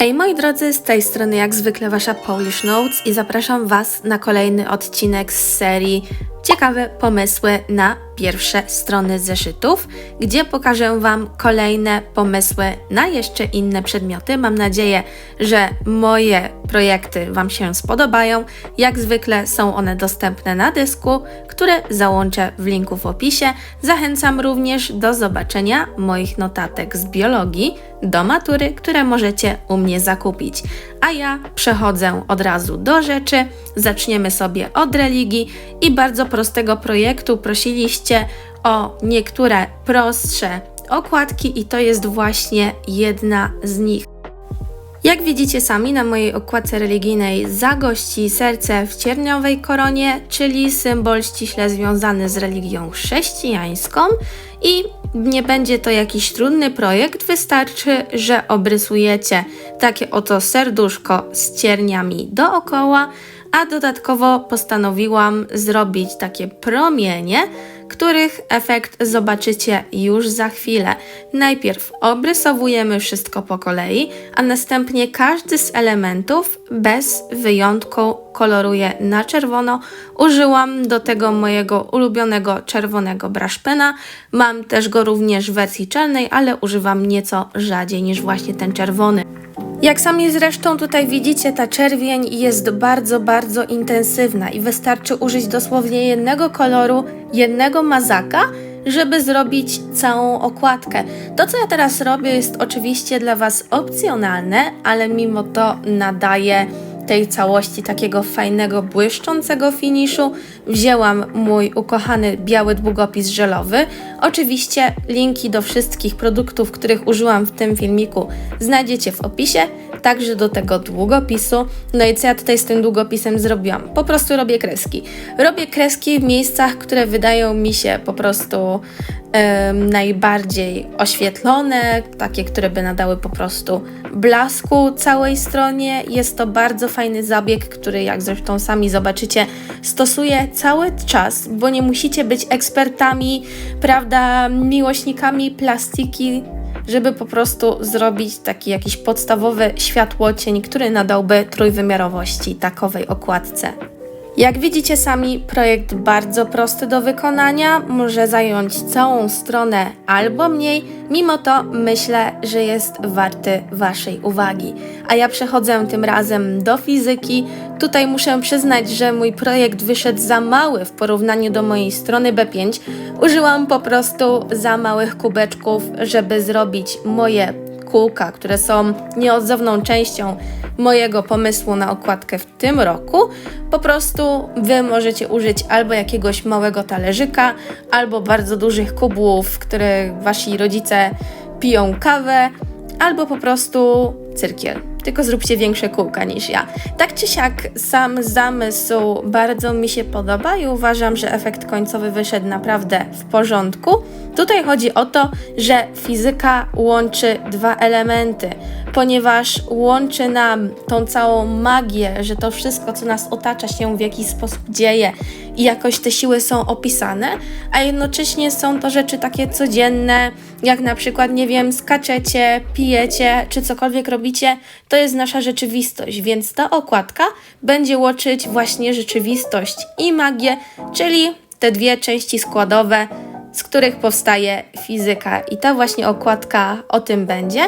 Hej moi drodzy, z tej strony jak zwykle wasza Polish Notes i zapraszam was na kolejny odcinek z serii Ciekawe pomysły na pierwsze strony zeszytów, gdzie pokażę Wam kolejne pomysły na jeszcze inne przedmioty. Mam nadzieję, że moje projekty Wam się spodobają. Jak zwykle są one dostępne na dysku, które załączę w linku w opisie. Zachęcam również do zobaczenia moich notatek z biologii do matury, które możecie u mnie zakupić. A ja przechodzę od razu do rzeczy. Zaczniemy sobie od religii i bardzo prostego projektu prosiliście o niektóre prostsze okładki i to jest właśnie jedna z nich. Jak widzicie sami na mojej okładce religijnej zagości serce w cierniowej koronie, czyli symbol ściśle związany z religią chrześcijańską i nie będzie to jakiś trudny projekt, wystarczy, że obrysujecie takie oto serduszko z cierniami dookoła, a dodatkowo postanowiłam zrobić takie promienie, których efekt zobaczycie już za chwilę. Najpierw obrysowujemy wszystko po kolei, a następnie każdy z elementów bez wyjątku koloruję na czerwono. Użyłam do tego mojego ulubionego czerwonego brushpena. Mam też go również w wersji czarnej, ale używam nieco rzadziej niż właśnie ten czerwony. Jak sami zresztą tutaj widzicie, ta czerwień jest bardzo, bardzo intensywna i wystarczy użyć dosłownie jednego koloru, jednego mazaka, żeby zrobić całą okładkę. To, co ja teraz robię, jest oczywiście dla Was opcjonalne, ale mimo to nadaje tej całości takiego fajnego, błyszczącego finiszu wzięłam mój ukochany biały długopis żelowy. Oczywiście linki do wszystkich produktów, których użyłam w tym filmiku znajdziecie w opisie, także do tego długopisu. No i co ja tutaj z tym długopisem zrobiłam? Po prostu robię kreski. Robię kreski w miejscach, które wydają mi się po prostu najbardziej oświetlone, takie, które by nadały po prostu blasku całej stronie. Jest to bardzo fajny zabieg, który jak zresztą sami zobaczycie, stosuję cały czas, bo nie musicie być ekspertami, prawda, miłośnikami plastiki, żeby po prostu zrobić taki jakiś podstawowy światłocień, który nadałby trójwymiarowości takowej okładce. Jak widzicie sami, projekt bardzo prosty do wykonania, może zająć całą stronę albo mniej, mimo to myślę, że jest warty Waszej uwagi. A ja przechodzę tym razem do fizyki. Tutaj muszę przyznać, że mój projekt wyszedł za mały w porównaniu do mojej strony B5. Użyłam po prostu za małych kubeczków, żeby zrobić moje kółka, które są nieodzowną częścią mojego pomysłu na okładkę w tym roku. Po prostu Wy możecie użyć albo jakiegoś małego talerzyka, albo bardzo dużych kubów, w których Wasi rodzice piją kawę, albo po prostu cyrkiel tylko zróbcie większe kółka niż ja. Tak czy siak, sam zamysł bardzo mi się podoba i uważam, że efekt końcowy wyszedł naprawdę w porządku. Tutaj chodzi o to, że fizyka łączy dwa elementy, ponieważ łączy nam tą całą magię, że to wszystko, co nas otacza, się w jakiś sposób dzieje i jakoś te siły są opisane, a jednocześnie są to rzeczy takie codzienne, jak na przykład, nie wiem, skaczecie, pijecie, czy cokolwiek robicie, to jest nasza rzeczywistość, więc ta okładka będzie łączyć właśnie rzeczywistość i magię, czyli te dwie części składowe, z których powstaje fizyka. I ta właśnie okładka o tym będzie.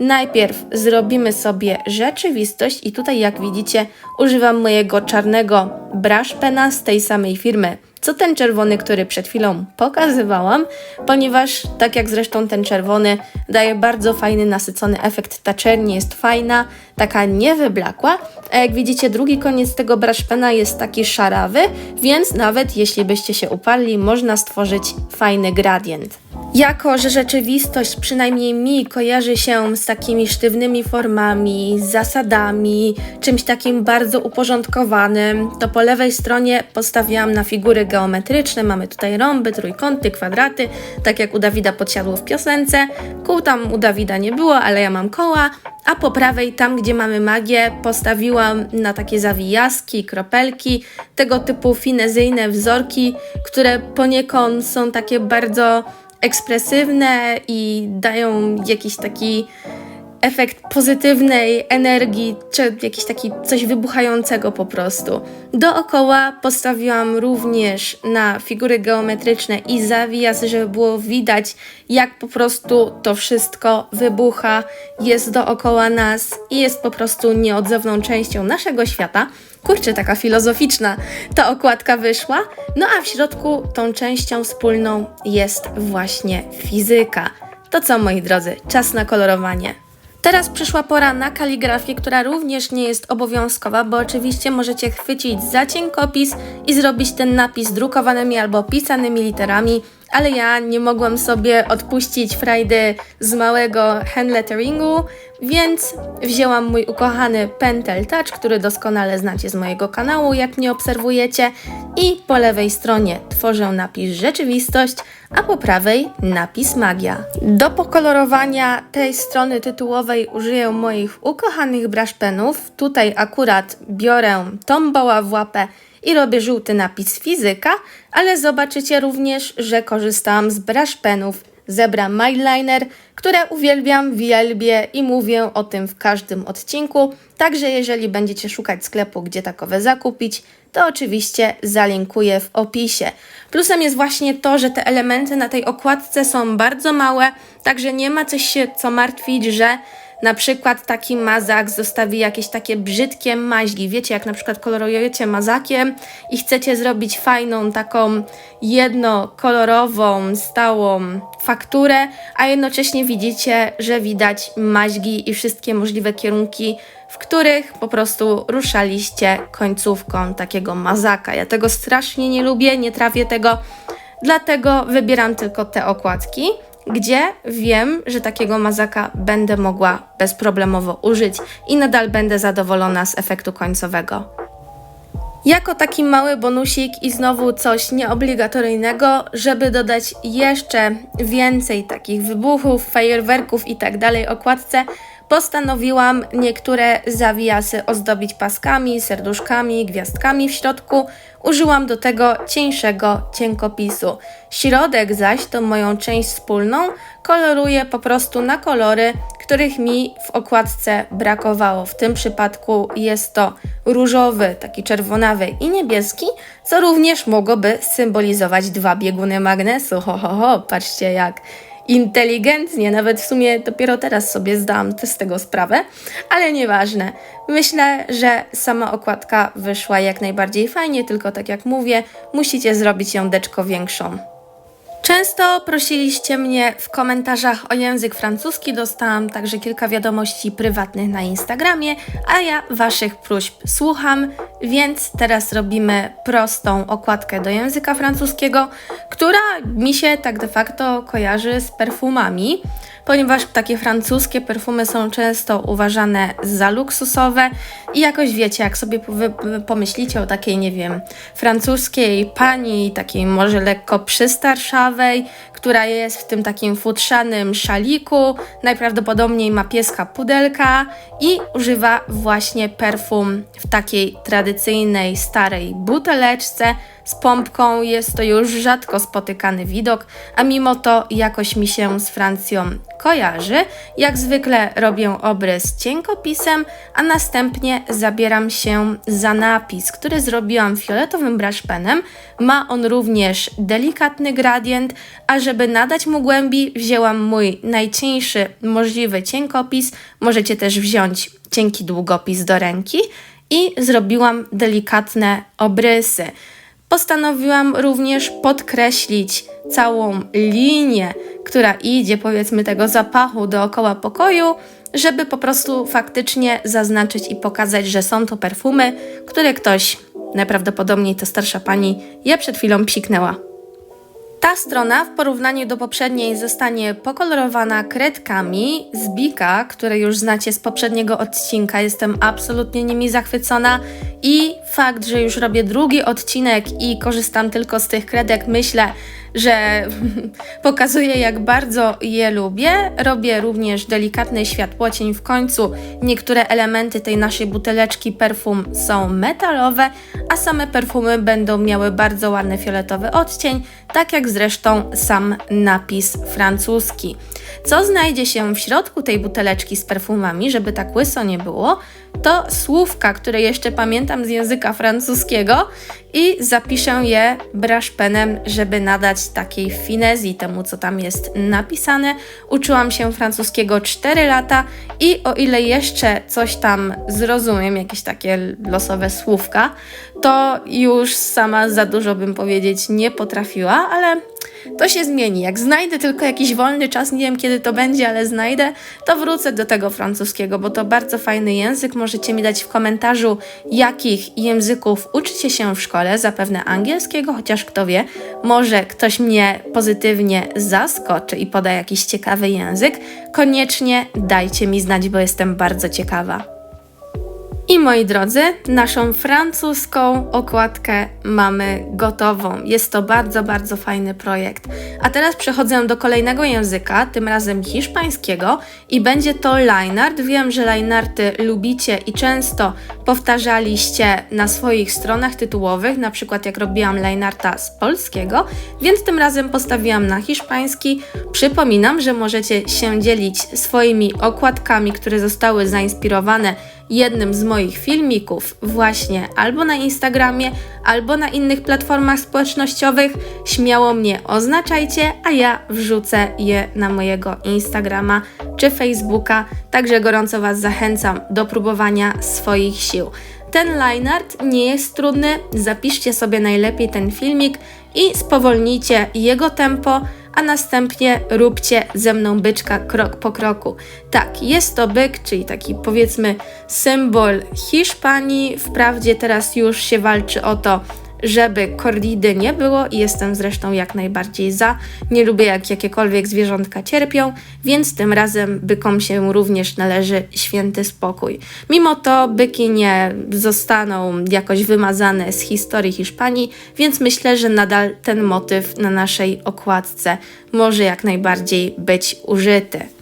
Najpierw zrobimy sobie rzeczywistość i tutaj jak widzicie używam mojego czarnego brush pena z tej samej firmy co ten czerwony, który przed chwilą pokazywałam, ponieważ tak jak zresztą ten czerwony daje bardzo fajny, nasycony efekt, ta czerń jest fajna, taka niewyblakła, a jak widzicie drugi koniec tego brushpena jest taki szarawy, więc nawet jeśli byście się uparli, można stworzyć fajny gradient. Jako, że rzeczywistość przynajmniej mi kojarzy się z takimi sztywnymi formami, zasadami, czymś takim bardzo uporządkowanym, to po lewej stronie postawiłam na figury geometryczne. Mamy tutaj rąby, trójkąty, kwadraty, tak jak u Dawida podsiadło w piosence. Kół tam u Dawida nie było, ale ja mam koła, a po prawej, tam gdzie mamy magię, postawiłam na takie zawijaski, kropelki, tego typu finezyjne wzorki, które poniekąd są takie bardzo ekspresywne i dają jakiś taki efekt pozytywnej energii, czy jakiś taki coś wybuchającego po prostu. Dookoła postawiłam również na figury geometryczne i zawiasy, żeby było widać, jak po prostu to wszystko wybucha, jest dookoła nas i jest po prostu nieodzowną częścią naszego świata. Kurczę, taka filozoficzna ta okładka wyszła. No a w środku tą częścią wspólną jest właśnie fizyka. To co, moi drodzy, czas na kolorowanie. Teraz przyszła pora na kaligrafię, która również nie jest obowiązkowa, bo oczywiście możecie chwycić za cienkopis i zrobić ten napis drukowanymi albo pisanymi literami, ale ja nie mogłam sobie odpuścić frajdy z małego hand letteringu, więc wzięłam mój ukochany Pentel Touch, który doskonale znacie z mojego kanału, jak mnie obserwujecie, i po lewej stronie tworzę napis rzeczywistość, a po prawej napis magia. Do pokolorowania tej strony tytułowej użyję moich ukochanych brush penów. Tutaj akurat biorę Tomboła w łapę i robię żółty napis fizyka, ale zobaczycie również, że korzystałam z brush penów Zebra Mindliner, które uwielbiam, wielbię i mówię o tym w każdym odcinku. Także jeżeli będziecie szukać sklepu, gdzie takowe zakupić, to oczywiście zalinkuję w opisie. Plusem jest właśnie to, że te elementy na tej okładce są bardzo małe, także nie ma coś się co martwić, że na przykład taki mazak zostawi jakieś takie brzydkie maźgi. Wiecie, jak na przykład kolorujecie mazakiem i chcecie zrobić fajną, taką jednokolorową, stałą fakturę, a jednocześnie widzicie, że widać maźgi i wszystkie możliwe kierunki, w których po prostu ruszaliście końcówką takiego mazaka. Ja tego strasznie nie lubię, nie trafię tego, dlatego wybieram tylko te okładki gdzie wiem, że takiego mazaka będę mogła bezproblemowo użyć i nadal będę zadowolona z efektu końcowego. Jako taki mały bonusik i znowu coś nieobligatoryjnego, żeby dodać jeszcze więcej takich wybuchów, fajerwerków i tak dalej okładce, postanowiłam niektóre zawiasy ozdobić paskami, serduszkami, gwiazdkami w środku. Użyłam do tego cieńszego cienkopisu. Środek zaś, tą moją część wspólną, koloruję po prostu na kolory, których mi w okładce brakowało. W tym przypadku jest to różowy, taki czerwonawy i niebieski, co również mogłoby symbolizować dwa bieguny magnesu. Ho, ho, ho, patrzcie jak inteligentnie, nawet w sumie dopiero teraz sobie zdałam z tego sprawę, ale nieważne. Myślę, że sama okładka wyszła jak najbardziej fajnie, tylko tak jak mówię, musicie zrobić ją deczko większą. Często prosiliście mnie w komentarzach o język francuski, dostałam także kilka wiadomości prywatnych na Instagramie, a ja Waszych próśb słucham, więc teraz robimy prostą okładkę do języka francuskiego, która mi się tak de facto kojarzy z perfumami ponieważ takie francuskie perfumy są często uważane za luksusowe i jakoś wiecie, jak sobie pomyślicie o takiej, nie wiem, francuskiej pani, takiej może lekko przystarszawej, która jest w tym takim futrzanym szaliku, najprawdopodobniej ma pieska pudelka i używa właśnie perfum w takiej tradycyjnej, starej buteleczce, z pompką jest to już rzadko spotykany widok, a mimo to jakoś mi się z Francją kojarzy. Jak zwykle robię obrys cienkopisem, a następnie zabieram się za napis, który zrobiłam fioletowym brushpenem. Ma on również delikatny gradient, a żeby nadać mu głębi, wzięłam mój najcieńszy możliwy cienkopis. Możecie też wziąć cienki długopis do ręki i zrobiłam delikatne obrysy. Postanowiłam również podkreślić całą linię, która idzie, powiedzmy, tego zapachu dookoła pokoju, żeby po prostu faktycznie zaznaczyć i pokazać, że są to perfumy, które ktoś, najprawdopodobniej to starsza pani, je przed chwilą psiknęła. Ta strona w porównaniu do poprzedniej zostanie pokolorowana kredkami z Bika, które już znacie z poprzedniego odcinka. Jestem absolutnie nimi zachwycona i fakt, że już robię drugi odcinek i korzystam tylko z tych kredek, myślę, że pokazuję, jak bardzo je lubię. Robię również delikatny światłocień w końcu. Niektóre elementy tej naszej buteleczki perfum są metalowe, a same perfumy będą miały bardzo ładny fioletowy odcień, tak jak zresztą sam napis francuski. Co znajdzie się w środku tej buteleczki z perfumami, żeby tak łyso nie było, to słówka, które jeszcze pamiętam z języka francuskiego i zapiszę je braszpenem, żeby nadać takiej finezji temu, co tam jest napisane. Uczyłam się francuskiego 4 lata i o ile jeszcze coś tam zrozumiem, jakieś takie losowe słówka, to już sama za dużo bym powiedzieć nie potrafiła, ale to się zmieni. Jak znajdę tylko jakiś wolny czas, nie wiem kiedy to będzie, ale znajdę, to wrócę do tego francuskiego, bo to bardzo fajny język. Możecie mi dać w komentarzu, jakich języków uczycie się w szkole, zapewne angielskiego, chociaż kto wie, może ktoś mnie pozytywnie zaskoczy i poda jakiś ciekawy język. Koniecznie dajcie mi znać, bo jestem bardzo ciekawa. I moi drodzy, naszą francuską okładkę mamy gotową. Jest to bardzo, bardzo fajny projekt. A teraz przechodzę do kolejnego języka, tym razem hiszpańskiego i będzie to lineart. Wiem, że linearty lubicie i często powtarzaliście na swoich stronach tytułowych, na przykład jak robiłam linearta z polskiego, więc tym razem postawiłam na hiszpański. Przypominam, że możecie się dzielić swoimi okładkami, które zostały zainspirowane jednym z moich filmików właśnie albo na Instagramie, albo na innych platformach społecznościowych, śmiało mnie oznaczajcie, a ja wrzucę je na mojego Instagrama czy Facebooka. Także gorąco Was zachęcam do próbowania swoich sił. Ten lineart nie jest trudny, zapiszcie sobie najlepiej ten filmik i spowolnijcie jego tempo, a następnie róbcie ze mną byczka krok po kroku. Tak, jest to byk, czyli taki powiedzmy symbol Hiszpanii. Wprawdzie teraz już się walczy o to, żeby kordidy nie było i jestem zresztą jak najbardziej za. Nie lubię jak jakiekolwiek zwierzątka cierpią, więc tym razem bykom się również należy święty spokój. Mimo to byki nie zostaną jakoś wymazane z historii Hiszpanii, więc myślę, że nadal ten motyw na naszej okładce może jak najbardziej być użyty.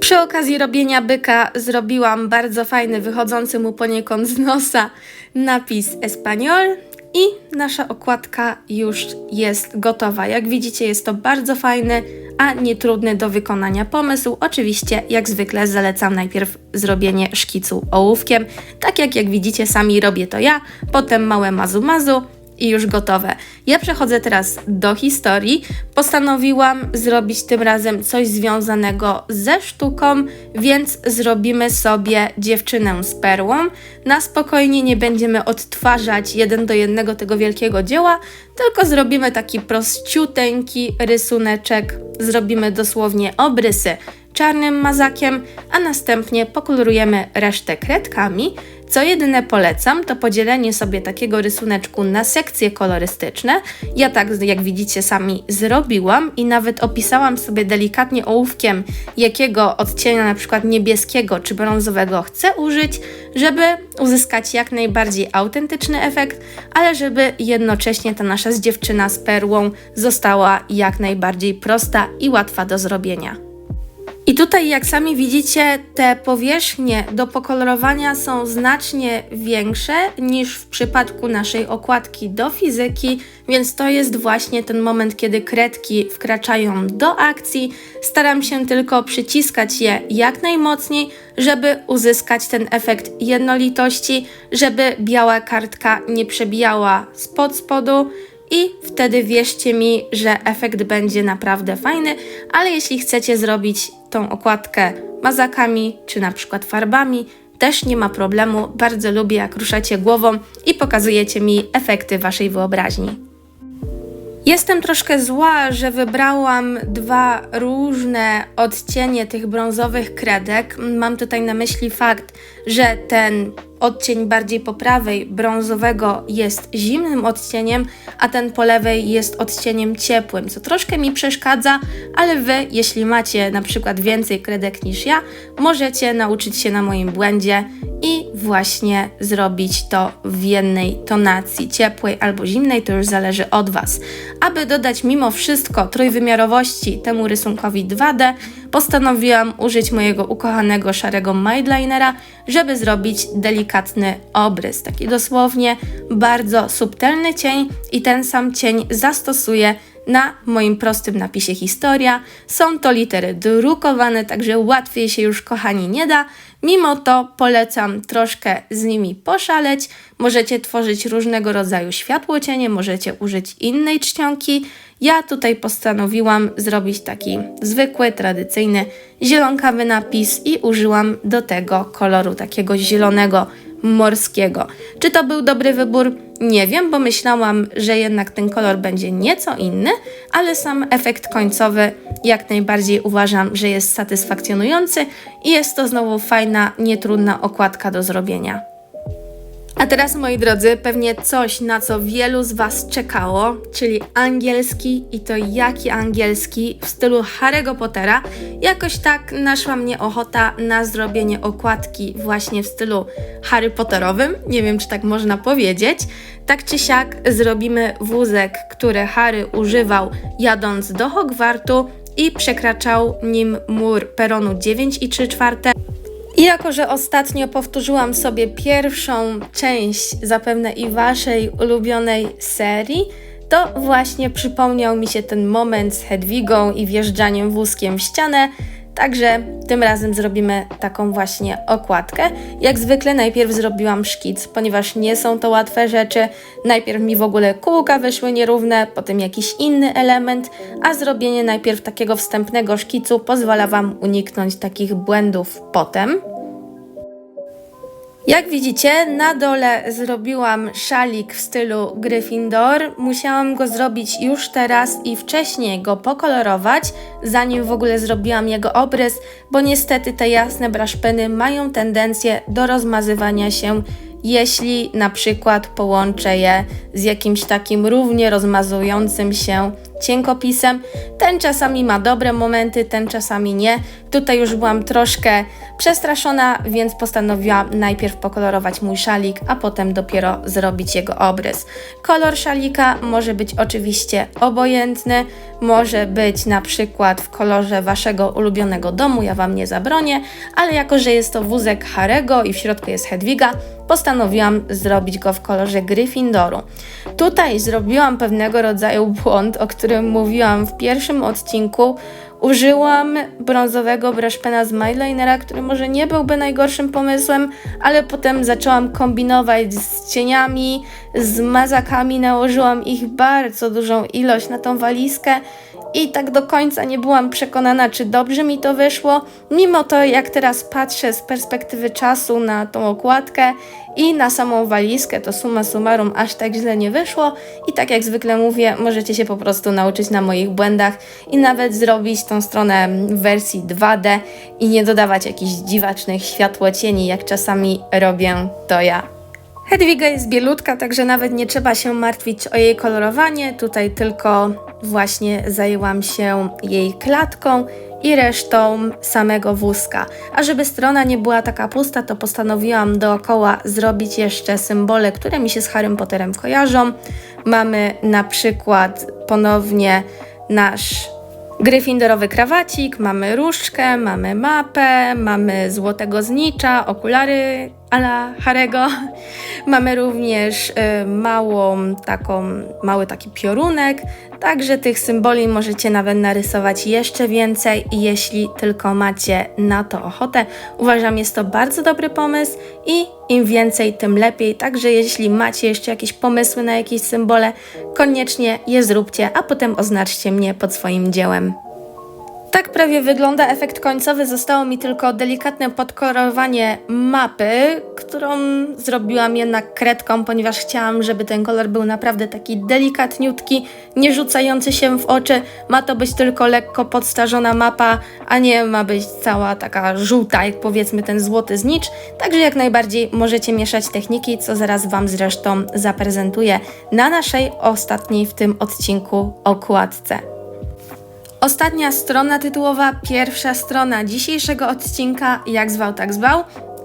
Przy okazji robienia byka zrobiłam bardzo fajny, wychodzący mu poniekąd z nosa napis Espanol i nasza okładka już jest gotowa. Jak widzicie jest to bardzo fajny, a nie trudny do wykonania pomysł. Oczywiście jak zwykle zalecam najpierw zrobienie szkicu ołówkiem, tak jak jak widzicie sami robię to ja, potem małe mazu mazu, i już gotowe. Ja przechodzę teraz do historii. Postanowiłam zrobić tym razem coś związanego ze sztuką, więc zrobimy sobie dziewczynę z perłą. Na spokojnie nie będziemy odtwarzać jeden do jednego tego wielkiego dzieła, tylko zrobimy taki prościuteńki rysuneczek. Zrobimy dosłownie obrysy czarnym mazakiem, a następnie pokolorujemy resztę kredkami. Co jedyne polecam, to podzielenie sobie takiego rysuneczku na sekcje kolorystyczne. Ja tak, jak widzicie, sami zrobiłam i nawet opisałam sobie delikatnie ołówkiem, jakiego odcienia na przykład niebieskiego czy brązowego chcę użyć, żeby uzyskać jak najbardziej autentyczny efekt, ale żeby jednocześnie ta nasza dziewczyna z perłą została jak najbardziej prosta i łatwa do zrobienia. I tutaj, jak sami widzicie, te powierzchnie do pokolorowania są znacznie większe niż w przypadku naszej okładki do fizyki, więc to jest właśnie ten moment, kiedy kredki wkraczają do akcji. Staram się tylko przyciskać je jak najmocniej, żeby uzyskać ten efekt jednolitości, żeby biała kartka nie przebijała spod spodu i wtedy wierzcie mi, że efekt będzie naprawdę fajny, ale jeśli chcecie zrobić tą okładkę mazakami czy na przykład farbami, też nie ma problemu. Bardzo lubię, jak ruszacie głową i pokazujecie mi efekty waszej wyobraźni. Jestem troszkę zła, że wybrałam dwa różne odcienie tych brązowych kredek. Mam tutaj na myśli fakt, że ten odcień bardziej po prawej brązowego jest zimnym odcieniem, a ten po lewej jest odcieniem ciepłym, co troszkę mi przeszkadza, ale wy, jeśli macie na przykład więcej kredek niż ja, możecie nauczyć się na moim błędzie i właśnie zrobić to w jednej tonacji, ciepłej albo zimnej, to już zależy od Was. Aby dodać mimo wszystko trójwymiarowości temu rysunkowi 2D, postanowiłam użyć mojego ukochanego szarego Mindlinera, żeby zrobić delikatny obrys. Taki dosłownie bardzo subtelny cień i ten sam cień zastosuję na moim prostym napisie historia. Są to litery drukowane, także łatwiej się już kochani nie da. Mimo to polecam troszkę z nimi poszaleć. Możecie tworzyć różnego rodzaju światłocienie, możecie użyć innej czcionki. Ja tutaj postanowiłam zrobić taki zwykły, tradycyjny, zielonkawy napis i użyłam do tego koloru takiego zielonego morskiego. Czy to był dobry wybór? Nie wiem, bo myślałam, że jednak ten kolor będzie nieco inny, ale sam efekt końcowy jak najbardziej uważam, że jest satysfakcjonujący i jest to znowu fajna, nietrudna okładka do zrobienia. A teraz, moi drodzy, pewnie coś, na co wielu z Was czekało, czyli angielski i to jaki angielski w stylu Harry'ego Pottera. Jakoś tak naszła mnie ochota na zrobienie okładki właśnie w stylu Harry Potterowym. Nie wiem, czy tak można powiedzieć. Tak czy siak zrobimy wózek, który Harry używał jadąc do Hogwartu i przekraczał nim mur peronu 9 i 3 czwarte. I jako, że ostatnio powtórzyłam sobie pierwszą część zapewne i waszej ulubionej serii, to właśnie przypomniał mi się ten moment z Hedwigą i wjeżdżaniem wózkiem w ścianę, Także tym razem zrobimy taką właśnie okładkę. Jak zwykle najpierw zrobiłam szkic, ponieważ nie są to łatwe rzeczy. Najpierw mi w ogóle kółka wyszły nierówne, potem jakiś inny element, a zrobienie najpierw takiego wstępnego szkicu pozwala Wam uniknąć takich błędów potem. Jak widzicie, na dole zrobiłam szalik w stylu Gryffindor. Musiałam go zrobić już teraz i wcześniej go pokolorować, zanim w ogóle zrobiłam jego obrys, bo niestety te jasne braszpeny mają tendencję do rozmazywania się jeśli na przykład połączę je z jakimś takim równie rozmazującym się cienkopisem. Ten czasami ma dobre momenty, ten czasami nie. Tutaj już byłam troszkę przestraszona, więc postanowiłam najpierw pokolorować mój szalik, a potem dopiero zrobić jego obrys. Kolor szalika może być oczywiście obojętny, może być na przykład w kolorze waszego ulubionego domu, ja wam nie zabronię, ale jako, że jest to wózek Harego i w środku jest Hedwiga, postanowiłam zrobić go w kolorze Gryffindoru. Tutaj zrobiłam pewnego rodzaju błąd, o którym mówiłam w pierwszym odcinku. Użyłam brązowego brushpena z Mylinera, który może nie byłby najgorszym pomysłem, ale potem zaczęłam kombinować z cieniami, z mazakami, nałożyłam ich bardzo dużą ilość na tą walizkę i tak do końca nie byłam przekonana, czy dobrze mi to wyszło. Mimo to, jak teraz patrzę z perspektywy czasu na tą okładkę i na samą walizkę, to summa summarum aż tak źle nie wyszło. I tak jak zwykle mówię, możecie się po prostu nauczyć na moich błędach i nawet zrobić tą stronę w wersji 2D i nie dodawać jakichś dziwacznych światłocieni, jak czasami robię to ja. Hedwiga jest bielutka, także nawet nie trzeba się martwić o jej kolorowanie. Tutaj tylko właśnie zajęłam się jej klatką i resztą samego wózka. A żeby strona nie była taka pusta, to postanowiłam dookoła zrobić jeszcze symbole, które mi się z Harrym Potterem kojarzą. Mamy na przykład ponownie nasz gryffindorowy krawacik, mamy różdżkę, mamy mapę, mamy złotego znicza, okulary ala Harego. Mamy również y, małą taką, mały taki piorunek, także tych symboli możecie nawet narysować jeszcze więcej, jeśli tylko macie na to ochotę. Uważam, jest to bardzo dobry pomysł i im więcej, tym lepiej. Także jeśli macie jeszcze jakieś pomysły na jakieś symbole, koniecznie je zróbcie, a potem oznaczcie mnie pod swoim dziełem. Tak prawie wygląda efekt końcowy. Zostało mi tylko delikatne podkolorowanie mapy, którą zrobiłam jednak kredką, ponieważ chciałam, żeby ten kolor był naprawdę taki delikatniutki, nie rzucający się w oczy. Ma to być tylko lekko podstarzona mapa, a nie ma być cała taka żółta, jak powiedzmy ten złoty znicz. Także jak najbardziej możecie mieszać techniki, co zaraz Wam zresztą zaprezentuję na naszej ostatniej w tym odcinku okładce. Ostatnia strona tytułowa, pierwsza strona dzisiejszego odcinka, jak zwał, tak zwał,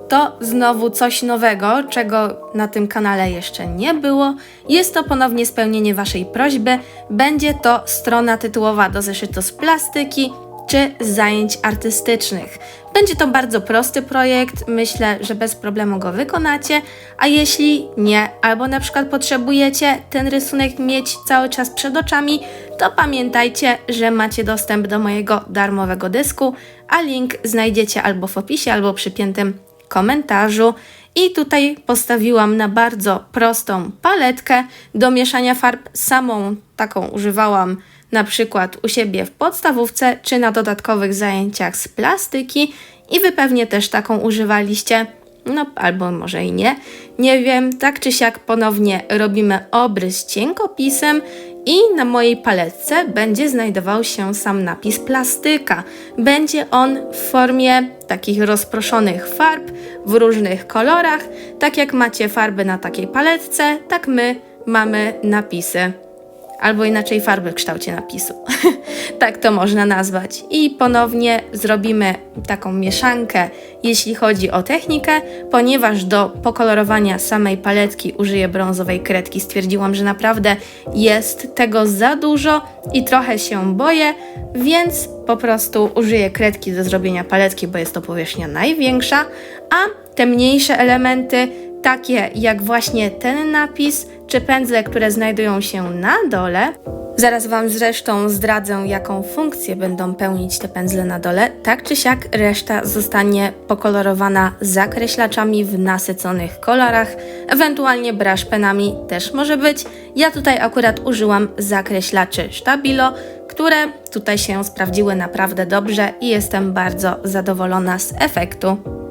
to znowu coś nowego, czego na tym kanale jeszcze nie było. Jest to ponownie spełnienie Waszej prośby. Będzie to strona tytułowa do zeszytu z plastyki czy zajęć artystycznych. Będzie to bardzo prosty projekt, myślę, że bez problemu go wykonacie, a jeśli nie, albo na przykład potrzebujecie ten rysunek mieć cały czas przed oczami, to pamiętajcie, że macie dostęp do mojego darmowego dysku, a link znajdziecie albo w opisie, albo przypiętym komentarzu. I tutaj postawiłam na bardzo prostą paletkę do mieszania farb. Samą taką używałam na przykład u siebie w podstawówce czy na dodatkowych zajęciach z plastyki i wy pewnie też taką używaliście. No, albo może i nie. Nie wiem, tak czy siak ponownie robimy obrys cienkopisem i na mojej paletce będzie znajdował się sam napis plastyka. Będzie on w formie takich rozproszonych farb w różnych kolorach. Tak jak macie farby na takiej paletce, tak my mamy napisy albo inaczej farby w kształcie napisu. tak to można nazwać. I ponownie zrobimy taką mieszankę, jeśli chodzi o technikę, ponieważ do pokolorowania samej paletki użyję brązowej kredki. Stwierdziłam, że naprawdę jest tego za dużo i trochę się boję, więc po prostu użyję kredki do zrobienia paletki, bo jest to powierzchnia największa, a te mniejsze elementy takie jak właśnie ten napis, czy pędzle, które znajdują się na dole. Zaraz Wam zresztą zdradzę, jaką funkcję będą pełnić te pędzle na dole. Tak czy siak reszta zostanie pokolorowana zakreślaczami w nasyconych kolorach, ewentualnie brush penami też może być. Ja tutaj akurat użyłam zakreślaczy Stabilo, które tutaj się sprawdziły naprawdę dobrze i jestem bardzo zadowolona z efektu.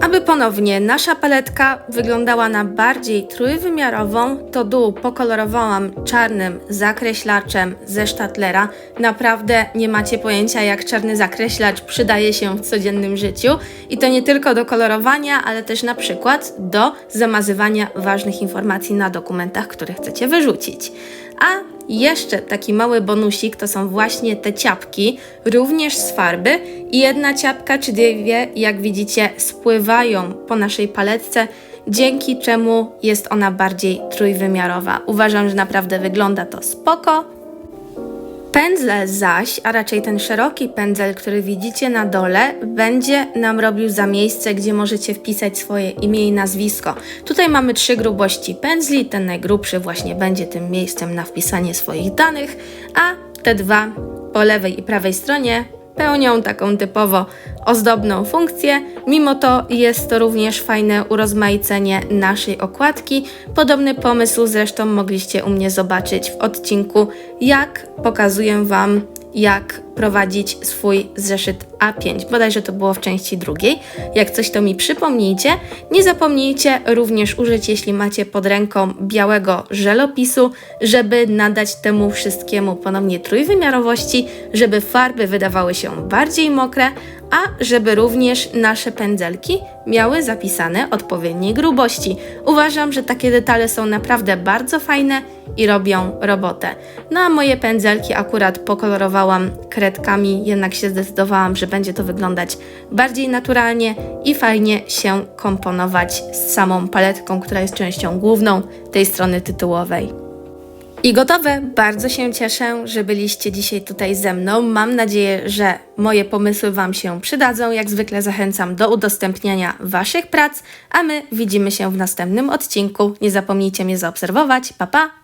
Aby ponownie nasza paletka wyglądała na bardziej trójwymiarową, to dół pokolorowałam czarnym zakreślaczem ze Statlera. Naprawdę nie macie pojęcia, jak czarny zakreślacz przydaje się w codziennym życiu. I to nie tylko do kolorowania, ale też na przykład do zamazywania ważnych informacji na dokumentach, które chcecie wyrzucić. A jeszcze taki mały bonusik to są właśnie te ciapki, również z farby. I jedna ciapka czy dwie, jak widzicie, spływają po naszej paletce, dzięki czemu jest ona bardziej trójwymiarowa. Uważam, że naprawdę wygląda to spoko. Pędzle zaś, a raczej ten szeroki pędzel, który widzicie na dole, będzie nam robił za miejsce, gdzie możecie wpisać swoje imię i nazwisko. Tutaj mamy trzy grubości pędzli, ten najgrubszy właśnie będzie tym miejscem na wpisanie swoich danych, a te dwa po lewej i prawej stronie pełnią taką typowo ozdobną funkcję. Mimo to jest to również fajne urozmaicenie naszej okładki. Podobny pomysł zresztą mogliście u mnie zobaczyć w odcinku, jak pokazuję Wam, jak prowadzić swój zeszyt A5. Bodajże to było w części drugiej. Jak coś to mi przypomnijcie. Nie zapomnijcie również użyć, jeśli macie pod ręką białego żelopisu, żeby nadać temu wszystkiemu ponownie trójwymiarowości, żeby farby wydawały się bardziej mokre, a żeby również nasze pędzelki miały zapisane odpowiedniej grubości. Uważam, że takie detale są naprawdę bardzo fajne i robią robotę. No a moje pędzelki akurat pokolorowałam kredkami, jednak się zdecydowałam, że będzie to wyglądać bardziej naturalnie i fajnie się komponować z samą paletką, która jest częścią główną tej strony tytułowej. I gotowe. Bardzo się cieszę, że byliście dzisiaj tutaj ze mną. Mam nadzieję, że moje pomysły Wam się przydadzą. Jak zwykle zachęcam do udostępniania Waszych prac, a my widzimy się w następnym odcinku. Nie zapomnijcie mnie zaobserwować. Pa pa!